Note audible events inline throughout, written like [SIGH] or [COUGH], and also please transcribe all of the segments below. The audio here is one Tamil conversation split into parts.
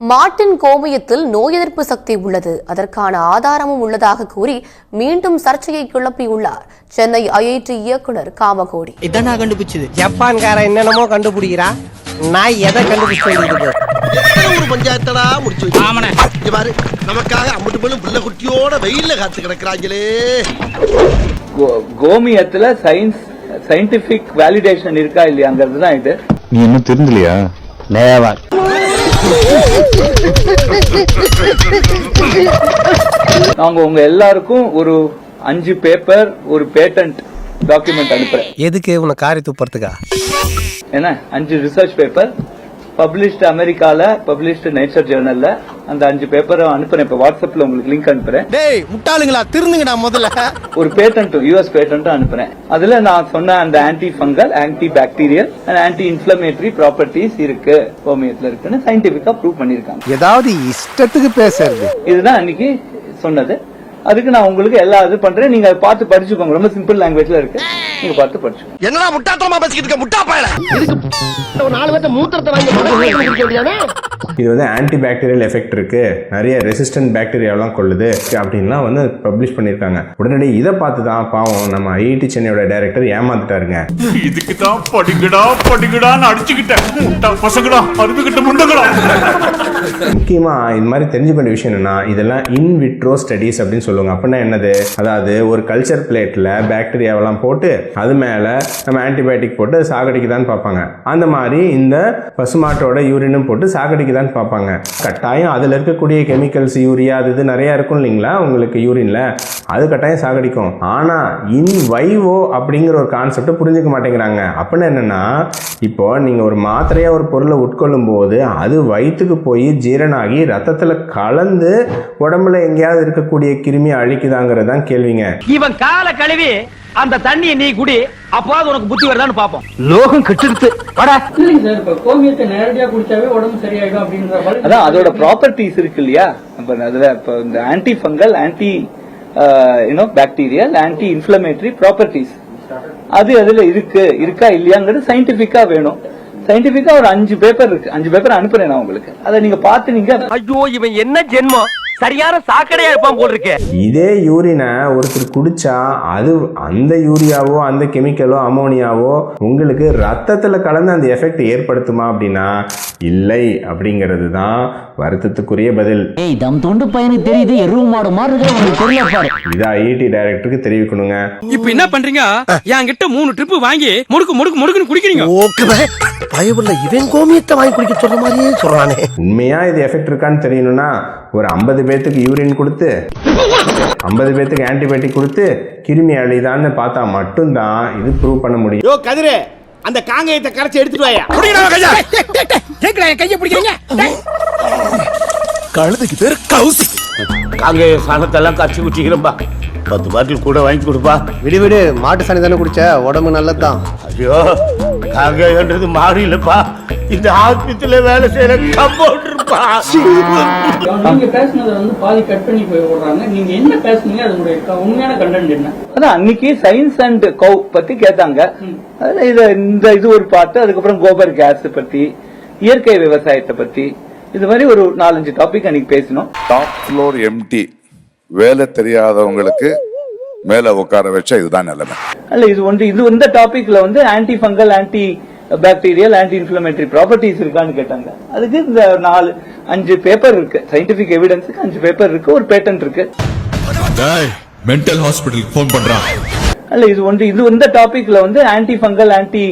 மாட்டின் கோமியத்தில் நோய் எதிர்ப்பு சக்தி உள்ளது. அதற்கான ஆதாரமும் உள்ளதாக கூறி மீண்டும் சர்ச்சையை கிளப்பியுள்ளார். சென்னை ஐஐடி இயக்குனர் காமகோடி. இதான் கண்டுபிடிச்சது. ஜப்பான்காரன் என்னென்னமோ கண்டுபிடிக்கிறா நான் எதை கண்டுபிடிச்சு பஞ்சாயத்தடா முடிச்சு இங்க பாரு நமக்காக அம்பட்டு போலும் புள்ள குட்டியோட வெயில்ல காத்து கிடக்குறாங்களே. கோமியத்துல சயின்ஸ் சயின்டிபிக் வேலிடேஷன் இருக்கா இல்லையாங்கிறது தான் இது. நீ இன்னும் திருந்தலையா நாங்க உங்க எல்லாருக்கும் ஒரு அஞ்சு பேப்பர் ஒரு பேட்டன்ட் டாக்குமெண்ட் அனுப்புறேன். எதுக்கு உன்னை காரி துப்புறதுக்கா? என்ன? அஞ்சு ரிசர்ச் பேப்பர் பப்ளிஷ்டு அமெரிக்கால பப்ளிஷ்டு நேச்சர் ஜேர்னல்ல அந்த அஞ்சு பேப்பரை அனுப்புறேன். இப்ப வாட்ஸ்அப்ல உங்களுக்கு லிங்க் அனுப்புறேன். டேய் முட்டாளுங்களா? திருந்துங்கடா முதல்ல. [LAUGHS] ஒரு பேட்டன்ட் யூஎஸ் பேட்டன்ட் அனுப்புறேன். அதுல நான் சொன்ன அந்த anti fungal anti bacterial and anti inflammatory properties இருக்கு. ஹோமியத்துல இருக்குன்னு சயின்டிபிக்கா ப்ரூவ் பண்ணிருக்காங்க. ஏதாவது இஷ்டத்துக்கு பேசுறது. இதுதான் அன்னைக்கு சொன்னது. அதுக்கு நான் உங்களுக்கு எல்லா இது பண்றேன். நீங்க அதை பார்த்து படிச்சுக்கோங்க. ரொம்ப சிம்பிள் லாங்குவேஜ்ல இருக்கு. நீங்க பார்த்து படிச்சுக்கோங்க. என்னடா முட்டாத்தனமா பேசிக்கிட்டு இருக்க? முட்டா பயல. ஒரு நாலு பேர்த்த மூத்திரத்தை வாங்கி இது வந்து ஆன்டி பாக்டீரியல் எஃபெக்ட் இருக்கு. நிறைய ரெசிஸ்டன்ட் பாக்டீரியாவெல்லாம் கொள்ளுது. அப்படின்லாம் வந்து பப்ளிஷ் பண்ணியிருக்காங்க. உடனடி இதை பார்த்து தான் பாவம் நம்ம ஐஐடி சென்னையோட டைரக்டர் ஏமாந்துட்டாருங்க. இதுக்கு தான் படிக்கடா படிக்கடான்னு அடிச்சுக்கிட்டேன். முட்டா பசங்கடா அருமைக்கிட்ட முண்டங்களா முக்கியமா இந்த மாதிரி தெரிஞ்சுக்க வேண்டிய விஷயம் என்னன்னா இதெல்லாம் இன் விட்ரோ ஸ்டடீஸ் அப்படின்னு சொல்லுவாங்க. சொல்லுவாங்க அப்படின்னா என்னது? அதாவது ஒரு கல்ச்சர் பிளேட்டில் பாக்டீரியாவெல்லாம் போட்டு அது மேலே நம்ம ஆன்டிபயோட்டிக் போட்டு சாகடிக்குதான்னு பார்ப்பாங்க. அந்த மாதிரி இந்த பசுமாட்டோட யூரினும் போட்டு சாகடிக்குதான்னு பார்ப்பாங்க. கட்டாயம் அதில் இருக்கக்கூடிய கெமிக்கல்ஸ் யூரியா அது இது நிறையா இருக்கும் இல்லைங்களா? உங்களுக்கு யூரினில் அது கட்டாயம் சாகடிக்கும். ஆனா இன் வைவோ அப்படிங்கிற ஒரு கான்செப்டை புரிஞ்சுக்க மாட்டேங்கிறாங்க. அப்படின்னா என்னன்னா இப்போ நீங்க ஒரு மாத்திரையா ஒரு பொருளை உட்கொள்ளும் போது அது வயிற்றுக்கு போய் ஜீரணாகி ரத்தத்துல கலந்து உடம்புல எங்கேயாவது இருக்கக்கூடிய கிருமியை அழிக்குதாங்கிறது தான் கேள்விங்க. இவன் கால கழுவி அந்த தண்ணியை நீ குடி அப்போது உனக்கு புத்தி வருதான்னு பாப்போம் லோகம் வாடா. இல்லைங்க சார் இப்ப கோமியத்தை நேரடியா குடிச்சாவே உடம்பு சரியாயிடும் அப்படின்ற மாதிரி அதான் அதோட ப்ராப்பர்ட்டிஸ் இருக்கு இல்லையா? அப்ப அதுல இப்போ இந்த anti fungal anti you know bacterial anti inflammatory properties அது அதுல இருக்கு இருக்கா இல்லையாங்கிறது சயின்டிபிக்கா வேணும். சயின்டிபிக்கா ஒரு அஞ்சு பேப்பர் இருக்கு. அஞ்சு பேப்பர் அனுப்புறேன் நான் உங்களுக்கு. அதை நீங்க பார்த்து நீங்க ஐயோ இவன் என்ன ஜென்மம்? சரியான சாக்கடையா இருப்பான் போல் இருக்கு. இதே யூரினை ஒருத்தர் குடிச்சா அது அந்த யூரியாவோ அந்த கெமிக்கலோ அமோனியாவோ உங்களுக்கு ரத்தத்துல கலந்து அந்த எஃபெக்ட் ஏற்படுத்துமா அப்படின்னா இல்லை அப்படிங்கிறது தான் வருத்தத்துக்குரிய பதில். ஏய் தம் தொண்டு பையனுக்கு தெரியுது எருவு மாடு மாதிரி உங்களுக்கு தெரியல பாரு. இதை ஐஐடி டைரக்டருக்கு தெரிவிக்கணுங்க. இப்ப என்ன பண்றீங்க? என்கிட்ட மூணு ட்ரிப் வாங்கி முடுக்கு முடுக்கு முடுக்குன்னு குடிக்கிறீங்க. ஓகே பயவுள்ள இவன் கோமியத்தை வாங்கி குடிக்க சொல்ற மாதிரியே சொல்றானே. உண்மையா இது எஃபெக்ட் இருக்கான்னு தெரியணும்னா ஒரு ஐம்பது பேத்துக்கு யூரின் கொடுத்து ஐம்பது பேத்துக்கு ஆன்டிபயோட்டிக் கொடுத்து கிருமி அழிதான்னு பார்த்தா மட்டும்தான் இது ப்ரூவ் பண்ண முடியும். யோ கதிரு அந்த காங்கயத்தை கரைச்சி எடுத்துட்டு வாயா. கைய. பிடிக்கிறீங்க? கழுதைக்கு பேரு கௌசி காங்கய சாணத்தெல்லாம் கரைச்சி குடிக்கிறோம்பா பத்து பாட்டில் கூட வாங்கி கொடுப்பா. விடு விடு. மாட்டு சாணி தானே குடிச்ச? உடம்பு நல்லதுதான். ஐயோ காங்கயன்றது மாடு இல்லப்பா. இந்த ஆஸ்பத்திரியில வேலை செய்யற கம்பவுண்டர்ப்பா நீங்க பேசுனதை வந்து பாதி கட் பண்ணி போய் விடுறாங்க. நீங்க என்ன பேசுனீங்க அதனுடைய க- உண்மையான கண்டென்ட் என்ன? அதான் அன்னைக்கு சயின்ஸ் அண்ட் கவ் பத்தி கேட்டாங்க. இது இந்த இது ஒரு பாட்டு அதுக்கப்புறம் கோபர் கேஸ் பத்தி இயற்கை விவசாயத்தை பத்தி இது மாதிரி ஒரு நாலஞ்சு டாபிக் அன்னைக்கு பேசினோம். டாப் ஃப்ளோர் எம்டி வேலை தெரியாதவங்களுக்கு மேல உட்கார வச்சா இதுதான் நிலைமை. அல்ல இது ஒன்று இது இந்த டாபிக்ல வந்து anti fungal anti bacterial anti inflammatory properties இருக்கான்னு கேட்டாங்க. அதுக்கு இந்த நாலு அஞ்சு பேப்பர் இருக்கு. சயின்டிபிக் எவிடன்ஸுக்கு அஞ்சு பேப்பர் இருக்கு. ஒரு பேட்டன்ட் இருக்கு. மென்டல் ஹாஸ்பிட்டலுக்கு ஃபோன் பண்றான் அல்ல இது ஒன்று இது இந்த டாபிக்ல வந்து anti fungal anti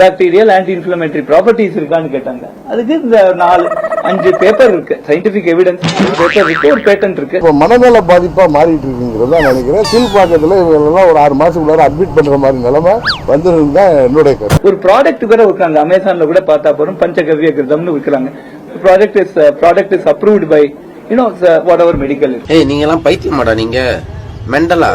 bacterial anti inflammatory properties இருக்கான்னு கேட்டாங்க. அதுக்கு இந்த நாலு அஞ்சு பேப்பர் இருக்கு. சயின்டிபிக் எவிடன்ஸ் பேப்பர் இருக்கு ஒரு பேட்டன்ட் இருக்கு. இப்போ மனநல பாதிப்பா மாறிட்டு இருக்குங்கிறத நினைக்கிறேன். கீழ்பாக்கத்துல இவங்க ஒரு ஆறு மாசத்துக்குள்ளார அட்மிட் பண்ற மாதிரி நிலைமை வந்துருந்து தான் என்னுடைய கருத்து. ஒரு ப்ராடக்ட் கூட விற்கிறாங்க. அமேசான்ல கூட பார்த்தா போறோம் பஞ்சகவ்ய கிருதம்னு விற்கிறாங்க product is product is approved by you know whatever medical ஏய் நீங்க எல்லாம் பைத்தியமாடா நீங்க. மெண்டலா.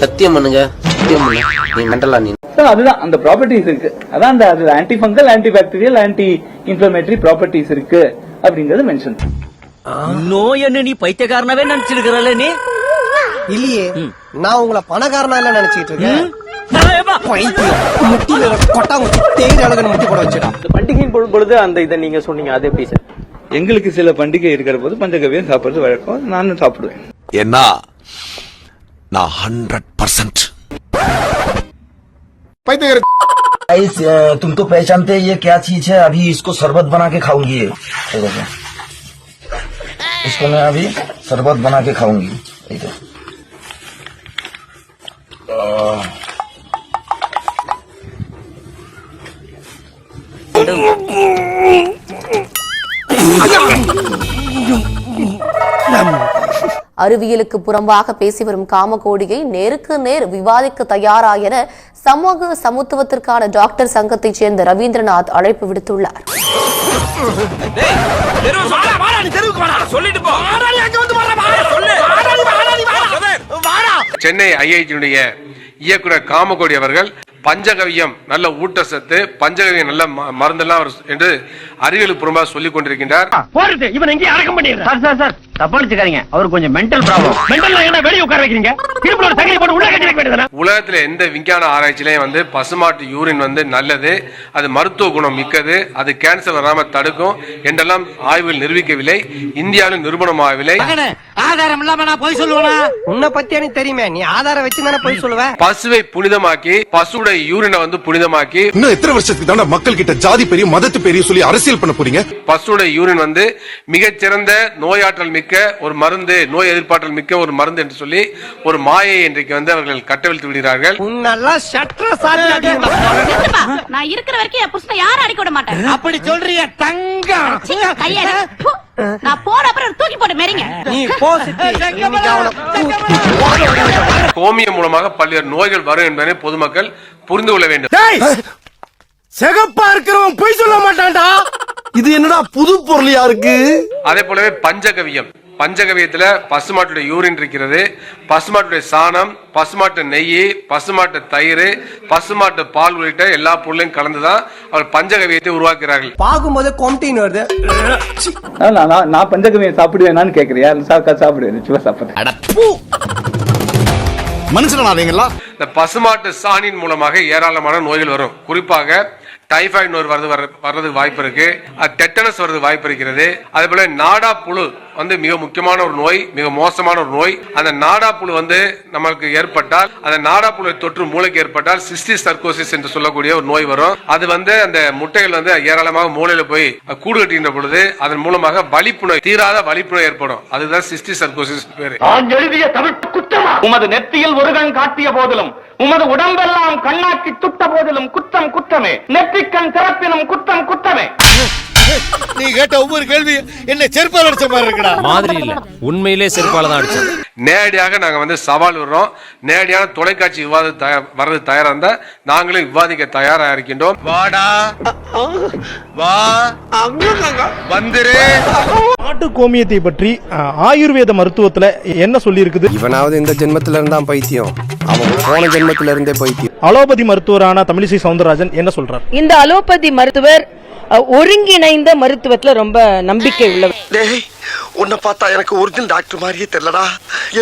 சத்தியம் பண்ணுங்க. சத்தியம் பண்ணு. நீ மெண்டலா நீ. அதுதான். அந்த ப்ராப்பர்ட்டிஸ் இருக்கு. அதான் அந்த அது anti fungal anti bacterial anti inflammatory properties இருக்கு அப்படிங்கறது மென்ஷன் நோய் என்ன நீ பைத்தியக்காரனவே நினைச்சிருக்கிறல்ல நீ? இல்லையே. நான் உங்களை பணக்காரனா இல்ல நினைச்சிட்டு இருக்கேன். பண்டிகையின் பொழுது அந்த இதை நீங்க சொன்னீங்க. அது சார்? எங்களுக்கு சில பண்டிகை இருக்கிற போது பஞ்சகவியம் சாப்பிடுறது வழக்கம். நானும் சாப்பிடுவேன். என்ன நான் ஹண்ட்ரட் பர்சன்ட் तुम तो पहचानते ये क्या चीज़ है। अभी इसको शरबत बना के खाऊँगी ये। देखो। इसको मैं अभी शरबत बना के खाऊँगी। देखो। அறிவியலுக்கு புறம்பாக பேசி வரும் காமகோடியை நேருக்கு நேர் விவாதிக்க தயாரா என சமூக சமத்துவத்திற்கான டாக்டர் சங்கத்தைச் சேர்ந்த ரவீந்திரநாத் அழைப்பு விடுத்துள்ளார். சென்னை ஐஐடியுடைய இயக்குனர் காமகோடி அவர்கள் பஞ்சகவியம் நல்ல ஊட்டச்சத்து பஞ்சகவியம் நல்ல ம- மருந்தெல்லாம் என்று அறிவியலுக்கு புறம்பாக சொல்லிக் கொண்டிருக்கின்றார். போறது இவன் எங்கேயும் அடக்கம் பண்ணிடுறேன் சார் சார் சார் தப்பா நினைச்சுக்காதீங்க அவருக்கு கொஞ்சம் மென்டல் ப்ராப்ளம் மெண்டல் என்ன வெளியே உட்கார வைக்கிறீங்க? திருப்பி ஒரு சங்கிலி போட்டு உள்ள கட்டி வைக்க வேண்டியதுதானே? உலகத்துல எந்த விஞ்ஞான ஆராய்ச்சியிலையும் வந்து பசுமாட்டு யூரின் வந்து நல்லது அது மருத்துவ குணம் மிக்கது அது கேன்சர் வராம தடுக்கும் என்றெல்லாம் ஆய்வுகள் நிரூபிக்கவில்லை இந்தியாவிலும் நிரூபணமாகவில்லை. ஆதாரம் இல்லாம நான் போய் சொல்லுவேனா? உன்னை பத்தி எனக்கு தெரியுமே நீ ஆதாரம் வச்சு தானே போய் சொல்லுவ? பசுவை புனிதமாக்கி பசுடைய யூரினை வந்து புனிதமாக்கி இன்னும் எத்தனை வருஷத்துக்கு தானே மக்கள் கிட்ட ஜாதி பெரிய மதத்து பெரிய சொல்லி அரசியல் பண்ண போறீங்க? பசுடைய யூரின் வந்து மிகச்சிறந்த நோயாற்றல் மிக்க ஒரு மருந்து நோய் எதிர்ப்பாற்றல் மிக்க ஒரு மருந்து என்று சொல்லி ஒரு மாயை இன்றைக்கு வந்து அவர்கள் கட்டவிழ்த்து விடுகிறார்கள். நான் இருக்கிற வரைக்கும் என் புருஷனை யாரும் அடிக்க விட மாட்டேன் அப்படி சொல்றிய தங்கம். கையெடு. நான் போன அப்புறம் தூக்கி போட்டு மெரிங்க. கோமியம் மூலமாக பல்வேறு நோய்கள் வரும் என்பதை பொதுமக்கள் புரிந்து கொள்ள வேண்டும். சிகப்பா இருக்கிறவன் பொய் சொல்ல மாட்டான்டா. இது என்னடா புது பொருளியா இருக்கு? அதே போலவே பஞ்சகவியம். பஞ்சகவியத்துல பசுமாட்டுடைய யூரின் இருக்கிறது. பசுமாட்டுடைய சாணம் பசுமாட்டு நெய் பசுமாட்டு தயிர் பசுமாட்டு பால் உள்ளிட்ட எல்லா பொருளையும் கலந்துதான் அவர் பஞ்சகவியத்தை உருவாக்குகிறார்கள். பாக்கும்போது கொம்டின்னு வருது. நான் பஞ்சகவியம் சாப்பிடுவேனான்னு கேக்குறியா? சாக்கா சாப்பிடுவேன் நிச்சயமா சாப்பிடுறேன் மனுஷனாதீங்களா இந்த பசுமாட்டு சாணின் மூலமாக ஏராளமான நோய்கள் வரும். குறிப்பாக டைபாய்ட் நோய் வருது வர- வர்றதுக்கு வாய்ப்பு இருக்கு. டெட்டனஸ் வர்றதுக்கு வாய்ப்பு இருக்கிறது. அதே போல நாடா புழு வந்து மிக முக்கியமான ஒரு நோய் மிக மோசமான ஒரு நோய். அந்த நாடா புழு வந்து நமக்கு ஏற்பட்டால் அந்த நாடா புழு தொற்று மூளைக்கு ஏற்பட்டால் சிஸ்டி சர்க்கோசிஸ் என்று சொல்லக்கூடிய ஒரு நோய் வரும். அது வந்து அந்த முட்டைகள் வந்து ஏராளமாக மூளையில போய் கூடு கட்டுகின்ற பொழுது அதன் மூலமாக வலிப்பு நோய் தீராத வலிப்பு நோய் ஏற்படும். அதுதான் சிஸ்டி சர்க்கோசிஸ் பேரு. உமது நெத்தியில் ஒரு கண் காட்டிய போதிலும் உமது உடம்பெல்லாம் கண்ணாக்கி துட்ட போதிலும் குற்றம் குற்றமே. நெற்றிக்கண் திறப்பினும் குற்றம் குற்றமே. நீ கேட்ட ஒவ்வொரு கேள்வி என்ன செருப்பால் அடிச்ச மாதிரி இருக்குடா. மாதிரி இல்ல. உண்மையிலே செருப்பால தான் அடிச்சது நேரடியாக நாங்க வந்து சவால் விடுறோம். நேரடியான தொலைக்காட்சி விவாதம் தயா- வர்றது தயாரா இருந்தா நாங்களும் விவாதிக்க தயாரா இருக்கின்றோம். வாடா. வா. வந்துரு. நாட்டு கோமியத்தை பற்றி ஆயுர்வேத மருத்துவத்துல என்ன சொல்லி இருக்குது இவனாவது இந்த ஜென்மத்துல இருந்தா பைத்தியம். அவன் போன ஜென்மத்துல இருந்தே பைத்தியம். அலோபதி மருத்துவரான தமிழிசை சவுந்தரராஜன் என்ன சொல்றார்? இந்த அலோபதி மருத்துவர் அஹ், ஒருங்கிணைந்த மருத்துவத்துல ரொம்ப நம்பிக்கை உள்ளவர் உன்னை பார்த்தா எனக்கு ஒரிஜினல் டாக்டர் மாதிரியே தெரியலடா.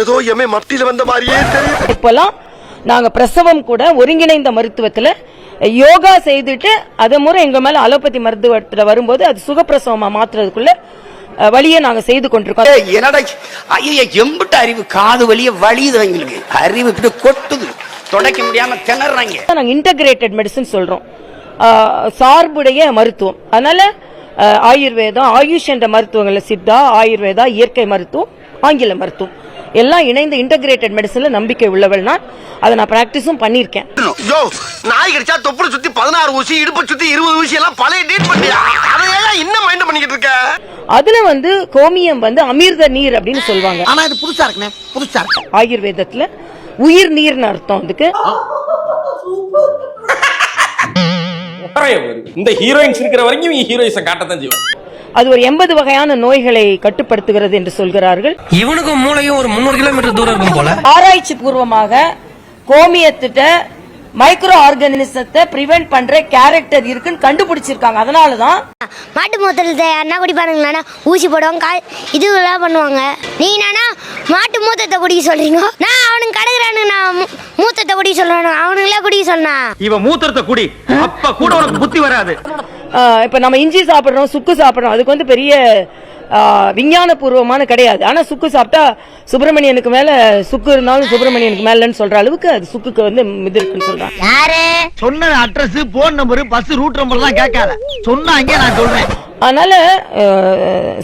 ஏதோ எமே மத்தியில வந்த மாதிரியே தெரியுது. இப்பெல்லாம் நாங்க பிரசவம் கூட ஒருங்கிணைந்த மருத்துவத்துல யோகா செய்துட்டு அது முறை எங்க மேல அலோபதி மருத்துவத்துல வரும்போது அது சுகப்பிரசவமா மாத்துறதுக்குள்ள வழியை நாங்க செய்து கொண்டிருக்கோம். என்னடா ஐயா எம்பிட்ட அறிவு காது வலிய வலியுது எங்களுக்கு அறிவு கிட்ட கொட்டுது. தொடக்க முடியாம திணறாங்க. நாங்க இன்டகிரேட்டட் மெடிசன் சொல்றோம். சார்புடைய மருத்துவம். அதனால ஆயுர்வேதம் ஆயுஷ் என்ற மருத்துவங்கள்ல சித்தா ஆயுர்வேதா இயற்கை மருத்துவம் ஆங்கில மருத்துவம். எல்லாம் இணைந்த இன்டகிரேட்டட் மெடிசன்ல நம்பிக்கை உள்ளவள் நான். அதை நான் பிராக்டிஸும் பண்ணியிருக்கேன். நாய் கடிச்சா தொப்புள சுத்தி பதினாறு ஊசி இடுப்பு சுத்தி இருபது ஊசி எல்லாம் பழைய டேட் பண்ணியா அதையெல்லாம் இன்னும் மைண்ட் பண்ணிக்கிட்டு இருக்க? அதுல வந்து கோமியம் வந்து அமிர்த நீர் அப்படின்னு சொல்லுவாங்க. ஆனா இது புதுசா இருக்குண்ணே புதுசா இருக்கு. ஆயுர்வேதத்துல உயிர் நீர்னு அர்த்தம் அதுக்கு. இந்த ஹீரோயின்ஸ் இருக்கிற வரைக்கும் ஹீரோயின்ஸை காட்டத்தான் செய்வோம் அது ஒரு எண்பது வகையான நோய்களை கட்டுப்படுத்துகிறது என்று சொல்கிறார்கள். இவனுக்கும் மூளையும் ஒரு முன்னூறு கிலோமீட்டர் தூரம் இருக்கும் போல. ஆராய்ச்சி பூர்வமாக கோமியத்திட்ட மைக்ரோ ஆர்கானிசத்தை பிரிவென்ட் பண்ற கேரக்டர் இருக்குன்னு கண்டுபிடிச்சிருக்காங்க. அதனாலதான் மாட்டு மூத்திரத்தை யாருன்னா குடிப்பானுங்களாண்ணா ஊசி போடுவாங்க காய் இதுவெல்லாம் பண்ணுவாங்க. நீ என்னன்னா மாட்டு மூத்தத்தை குடிக்க சொல்றீங்க? நான் அவனுக்கு கடக்குறானு நான் மூத்தத்தை குடிக்க சொல்றேன் அவனுங்களே குடிக்க சொன்னா? இவன் மூத்திரத்தை குடி. அப்ப கூட உனக்கு புத்தி வராது. இப்ப நம்ம இஞ்சி சாப்பிடுறோம் சுக்கு சாப்பிடுறோம் அதுக்கு வந்து பெரிய விஞ்ஞானபூர்வமான கிடையாது. ஆனா சுக்கு சாப்பிட்டா சுப்பிரமணியனுக்கு மேல சுக்கு இருந்தாலும் சுப்பிரமணியனுக்கு மேலன்னு சொல்ற அளவுக்கு அது சுக்குக்கு வந்து இது இருக்குன்னு சொல்றாங்க சொன்ன address phone number bus route number தான் கேட்காத. சொன்னாங்க நான் சொல்றேன். அதனால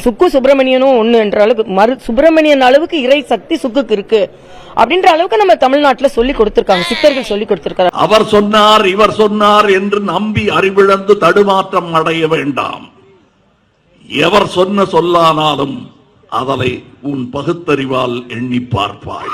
சுக்கு சுப்பிரமணியனும் ஒண்ணுன்ற அளவுக்கு மறு சுப்பிரமணியன் அளவுக்கு இறை சக்தி சுக்குக்கு இருக்கு. அப்படின்ற அளவுக்கு நம்ம தமிழ்நாட்டுல சொல்லி கொடுத்திருக்காங்க. சித்தர்கள் சொல்லி கொடுத்திருக்காங்க அவர் சொன்னார் இவர் சொன்னார் என்று நம்பி அறிவிழந்து தடுமாற்றம் அடைய வேண்டாம். எவர் சொன்ன சொல்லானாலும் அதனை உன் பகுத்தறிவால் எண்ணி பார்ப்பாய்.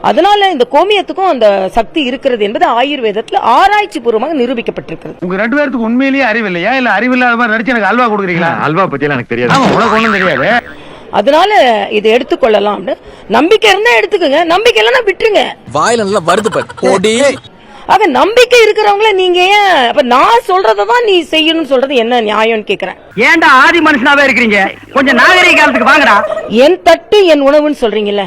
அதனால இந்த கோமியத்துக்கும் அந்த சக்தி இருக்கிறது என்பது ஆயுர்வேதத்துல ஆராய்ச்சி பூர்வமாக நிரூபிக்கப்பட்டிருக்கிறது. உங்க ரெண்டு பேருக்கு உண்மையிலேயே அறிவு இல்லையா? இல்ல அறிவு இல்லாத மாதிரி நடிச்சு எனக்கு அல்வா கொடுக்குறீங்களா? அல்வா பத்தி எனக்கு தெரியாது. ஆமா உனக்கு ஒண்ணும் தெரியாது. அதனால இதை எடுத்துக்கொள்ளலாம் நம்பிக்கை இருந்தா எடுத்துக்கோங்க. நம்பிக்கை இல்லைன்னா விட்டுருங்க. வாயில நல்லா வருது பாரு. ஆக நம்பிக்கை இருக்கிறவங்கள நீங்க ஏன் அப்ப நான் சொல்றதான் நீ செய்யணும்னு சொல்றது என்ன நியாயம்னு கேக்குறேன். ஏன்டா ஆதி மனுஷனாவே இருக்கிறீங்க? கொஞ்சம் நாகரிக காலத்துக்கு வாங்கடா. என் தட்டு என் உணவுன்னு சொல்றீங்கல்ல.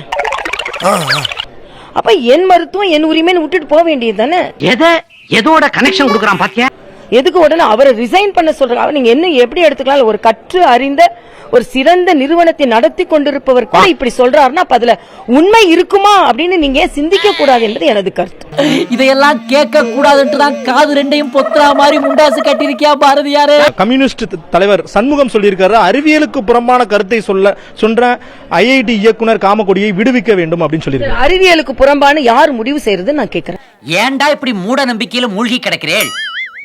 அப்ப என் மருத்துவம் என் உரிமைன்னு விட்டுட்டு போக வேண்டியது தானே? எதை? எதோட கனெக்ஷன் கொடுக்குறான் பாத்தியா? எதுக்கு உடனே அவரை ரிசைன் பண்ண சொல்றாங்க? அவர் நீங்க என்ன எப்படி எடுத்துக்கலாம்? ஒரு கற்று அறிந்த ஒரு சிறந்த நிறுவனத்தை நடத்தி கொண்டிருப்பவர் கூட இப்படி சொல்றாருன்னா அப்ப அதுல உண்மை இருக்குமா அப்படின்னு நீங்க ஏன் சிந்திக்க கூடாது என்பது எனது கருத்து. இதையெல்லாம் கேட்க கூடாதுன்ட்டு தான் காது ரெண்டையும் பொத்துறா மாதிரி முண்டாசு கட்டிருக்கியா பாரதியாரு? கம்யூனிஸ்ட் தலைவர் சண்முகம் சொல்லியிருக்காரு. அறிவியலுக்கு புறம்பான கருத்தை சொல்ல சொன்ன ஐஐடி இயக்குனர் காமக்கொடியை விடுவிக்க வேண்டும் அப்படின்னு சொல்லியிருக்காரு. அறிவியலுக்கு புறம்பான யார் முடிவு செய்யறது நான் கேக்குறேன். ஏன்டா இப்படி மூட நம்பிக்கையில மூழ்கி கிடக்கிறேள்?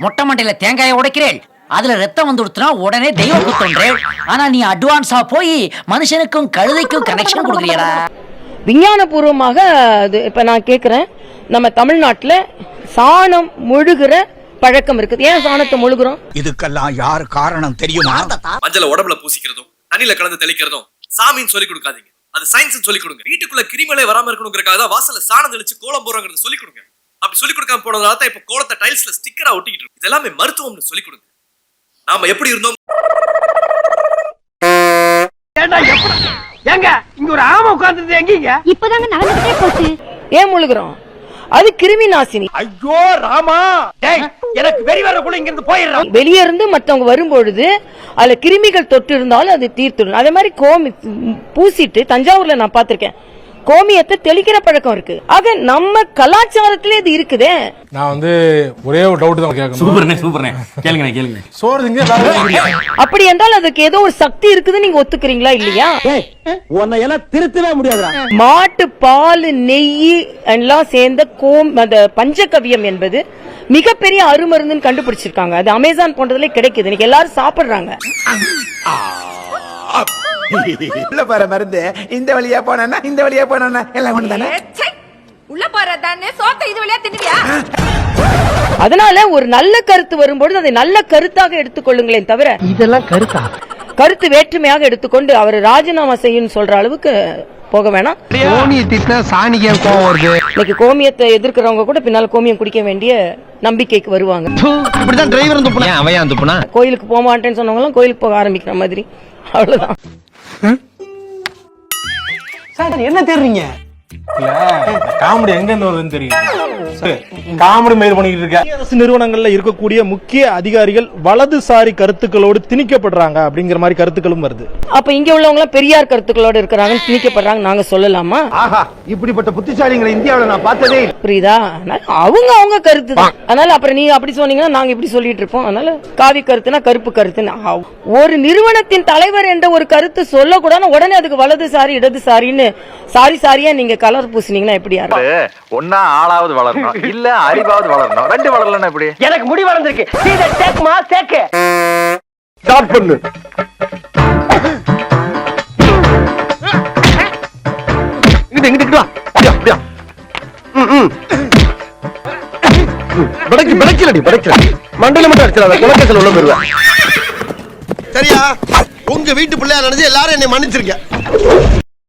மொட்டை மண்டையில தேங்காய உடைக்கிறேள். அதுல ரத்தம் வந்துடுத்துனா உடனே தெய்வ குத்தொன்றேள் ஆனா நீ அட்வான்ஸா போய் மனுஷனுக்கும் கழுதைக்கும் கனெக்ஷன் கொடுக்குறியடா விஞ்ஞானபூர்வமாக அது இப்ப நான் கேக்குறேன். நம்ம தமிழ்நாட்டுல சாணம் முழுகிற பழக்கம் இருக்குது. ஏன் சாணத்தை முழுகுறோம்? இதுக்கெல்லாம் யார் காரணம் தெரியுமா? மஞ்சள உடம்புல பூசிக்கிறதும் தண்ணியில கலந்து தெளிக்கிறதும் சாமின்னு சொல்லி கொடுக்காதீங்க. அது சயின்ஸ் சொல்லி கொடுங்க. வீட்டுக்குள்ள கிரிமலை வராம இருக்கணுங்கிறக்காக தான் வாசல்ல சாணம் தெளிச்சு கோலம் போறோங்கிறத சொல்லி கொடுங்க. அப்படி சொல்லி கொடுக்காம போனதால தான் இப்ப கோலத்தை டைல்ஸ்ல ஸ்டிக்கரா ஒட்டிக்கிட்டு இருக்கு. இதெல்லாமே மருத்துவம்னு சொல்லி கொடுங்க. நாம எப்படி இருந்தோம்? ஏங்க இங்க ஒரு ஆமை உட்கார்ந்துருது எங்கீங்க இப்பதாங்க நடந்துட்டே போச்சு. ஏன் முழுகுறோம்? அது கிருமி நாசினி. ஐயோ ராமா! டேய் எனக்கு வெறி வரக்குள்ள இங்க இருந்து போயிடுறேன் வெளியே இருந்து மத்தவங்க வரும்பொழுது அதுல கிருமிகள் தொட்டு இருந்தாலும் அது தீர்த்துடும் அதே மாதிரி கோமி பூசிட்டு தஞ்சாவூர்ல நான் பார்த்திருக்கேன். கோமியத்தை தெளிக்கிற பழக்கம் இருக்கு. ஆக நம்ம கலாச்சாரத்திலே இது இருக்குதே. நான் வந்து ஒரே ஒரு டவுட் தான் கேட்கணும். சூப்பர்ண்ணே சூப்பர்ண்ணே. கேளுங்க கேளுங்க சோறு திங்க. அப்படி என்றால் அதுக்கு ஏதோ ஒரு சக்தி இருக்குதுன்னு நீங்க ஒத்துக்கிறீங்களா இல்லையா? உன்னை எல்லாம் திருத்தவே முடியாதுடா. மாட்டு பால் நெய் எல்லாம் சேர்ந்த கோம் அந்த பஞ்சகவியம் என்பது மிகப்பெரிய அருமருந்துன்னு கண்டுபிடிச்சிருக்காங்க. அது அமேசான் போன்றதுல கிடைக்குது. இன்னைக்கு எல்லாரும் சாப்பிடுறாங்க. உள்ள போற மருந்து இந்த வழியா போனா இந்த வழியா போனா எல்லாம் ஒண்ணு தானே உள்ள போறதானே? சோத்த இது வழியா தின்னுவியா? அதனால ஒரு நல்ல கருத்து வரும்பொழுது அதை நல்ல கருத்தாக எடுத்துக்கொள்ளுங்களேன் தவிர இதெல்லாம் கருத்தா? கருத்து வேற்றுமையாக எடுத்துக்கொண்டு அவர் ராஜினாமா செய்யணும்னு சொல்ற அளவுக்கு போக வேணாம். கோணிய திட்டினா சாணிக்கு ஏன் கோவம் வருது? இன்னைக்கு கோமியத்தை எதிர்க்கிறவங்க கூட பின்னால் கோமியம் குடிக்க வேண்டிய நம்பிக்கைக்கு வருவாங்க. இப்படிதான் டிரைவர் துப்புனா? அவன் துப்புனா? கோயிலுக்கு போக மாட்டேன்னு சொன்னவங்க எல்லாம் கோயிலுக்கு போக ஆரம்பிக்கிற மாதிரி. அவ்வளவுதான். சார் என்ன தேடுறீங்க? காமெடி எங்க இருந்து வருதுன்னு தெரியும் சரி, காமெடி மயிர் பண்ணிட்டு இருக்க. அரசு நிறுவனங்கள்ல இருக்கக்கூடிய முக்கிய அதிகாரிகள் வலதுசாரி கருத்துக்களோடு திணிக்கப்படுறாங்க அப்படிங்கிற மாதிரி கருத்துக்களும் வருது. அப்ப இங்க உள்ளவங்க எல்லாம் பெரியார் கருத்துக்களோட இருக்கிறாங்கன்னு திணிக்கப்படுறாங்க நாங்க சொல்லலாமா? ஆஹா இப்படிப்பட்ட புத்திசாலிகளை இந்தியாவுல நான் பார்த்ததே இல்ல. புரியுதா? அவங்க அவங்க கருத்து தான். அதனால அப்புறம் நீங்க அப்படி சொன்னீங்கன்னா நாங்க இப்படி சொல்லிட்டு இருப்போம். அதனால காவி கருத்துனா கருப்பு கருத்துன்னு. ஒரு நிறுவனத்தின் தலைவர் என்ற ஒரு கருத்து சொல்லக்கூடாது உடனே அதுக்கு வலதுசாரி இடதுசாரின்னு சாரி சாரியா நீங்க கலர் பூசினீங்கன்னா எப்படி யாரும் ஒன்னா ஆளாவது வளரணும். இல்ல அறிவாவது வளரணும். ரெண்டு வளரலன்னா எப்படி? எனக்கு முடி வளர்ந்துருக்கு. சீதை தேக்குமா? தேக்கு. ஸ்டார்ட் பண்ணு. இங்கிட்டு இங்கிட்டு வா. அப்படியா அப்படியா? ம், ம். பிடைக்கு பிடைக்கலடி பிடைக்கல மண்டையில மட்டும் அடிச்சிடாத. குலக்கத்தில் உள்ள போயிருவேன் சரியா? உங்க வீட்டு பிள்ளையா நினைச்சு எல்லாரும் என்னை மன்னிச்சிருக்க